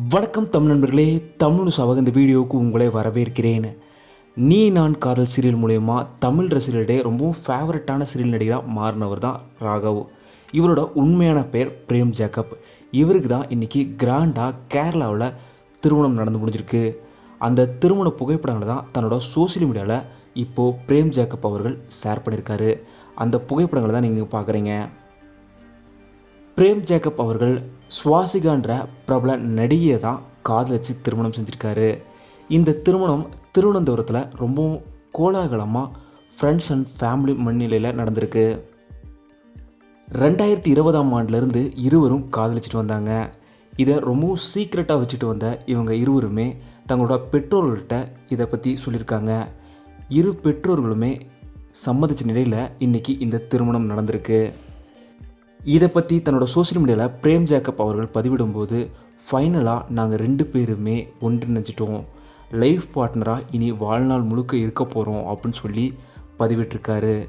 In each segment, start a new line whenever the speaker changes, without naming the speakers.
வணக்கம் தமிழ் நண்பர்களே தமிழ் சவக இந்த வீடியோவுக்கு உங்களை வரவேற்கிறேன். நீ நான் காதல் சீரியல் மூலயமா தமிழ் ரசிகர்களிடையே ரொம்பவும் ஃபேவரட்டான சீரியல் நடிகராக மாறினவர் தான் ராகவ். இவரோட உண்மையான பெயர் பிரேம் ஜேக்கப். இவருக்கு தான் இன்னைக்கு கிராண்டாக கேரளாவில் திருமணம் நடந்து முடிஞ்சிருக்கு. அந்த திருமண புகைப்படங்களை தான் தன்னோட சோஷியல் மீடியாவில் இப்போது பிரேம் ஜேக்கப் அவர்கள் ஷேர் பண்ணியிருக்காரு. அந்த புகைப்படங்களை தான் நீங்கள் பார்க்குறீங்க. பிரேம் ஜேக்கப் அவர்கள் சுவாசிகான்ற பிரபல நடிகையை தான் காதலிச்சு திருமணம் செஞ்சுருக்காரு. இந்த திருமணம் திருவனந்தபுரத்தில் ரொம்பவும் கோலாகலமாக ஃப்ரெண்ட்ஸ் அண்ட் ஃபேமிலி மண்ணிலையில் நடந்திருக்கு. ரெண்டாயிரத்தி இருபதாம் ஆண்டுலேருந்து இருவரும் காதலிச்சிட்டு வந்தாங்க. இதை ரொம்பவும் சீக்ரெட்டாக வச்சுட்டு வந்த இவங்க இருவருமே தங்களோட பெற்றோர்கள்ட்ட இதை பற்றி சொல்லியிருக்காங்க. இரு பெற்றோர்களுமே சம்மதிச்ச நிலையில் இன்றைக்கி இந்த திருமணம் நடந்திருக்கு. இதை பற்றி தன்னோட சோஷியல் மீடியாவில் பிரேம் ஜேக்கப் அவர்கள் பதிவிடும்போது ஃபைனலாக நாங்கள் ரெண்டு பேருமே ஒன்றிணைஞ்சிட்டோம் லைஃப் பார்ட்னராக இனி வாழ்நாள் முழுக்க இருக்க போகிறோம் அப்படின்னு சொல்லி பதிவிட்டிருக்காரு.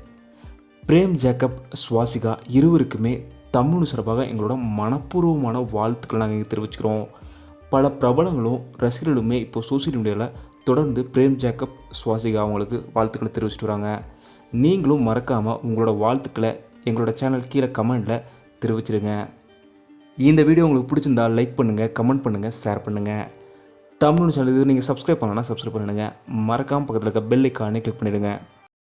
பிரேம் ஜேக்கப் சுவாசிகா இருவருக்குமே தமிழ் சிறப்பாக எங்களோட மனப்பூர்வமான வாழ்த்துக்கள் நாங்கள் இங்கே தெரிவிச்சுக்கிறோம். பல பிரபலங்களும் ரசிகர்களுமே இப்போ சோஷியல் மீடியாவில் தொடர்ந்து பிரேம் ஜேக்கப் சுவாசிகா அவங்களுக்கு வாழ்த்துக்களை தெரிவிச்சிட்டு வராங்க. நீங்களும் மறக்காமல் உங்களோட வாழ்த்துக்களை எங்களோட சேனல் கீழே கமெண்டில் தெரிவிச்சிடுங்க இந்த வீடியோ உங்களுக்கு பிடிச்சிருந்தா லைக் பண்ணுங்கள் கமெண்ட் பண்ணுங்கள் ஷேர் பண்ணுங்கள் தமிழ் சேனல் இது நீங்கள் சப்ஸ்கிரைப் பண்ணலன்னா சப்ஸ்கிரைப் பண்ணிடுங்க. மறக்காமல் பக்கத்தில் இருக்க பெல் ஐக்கானே கிளிக் பண்ணிவிடுங்க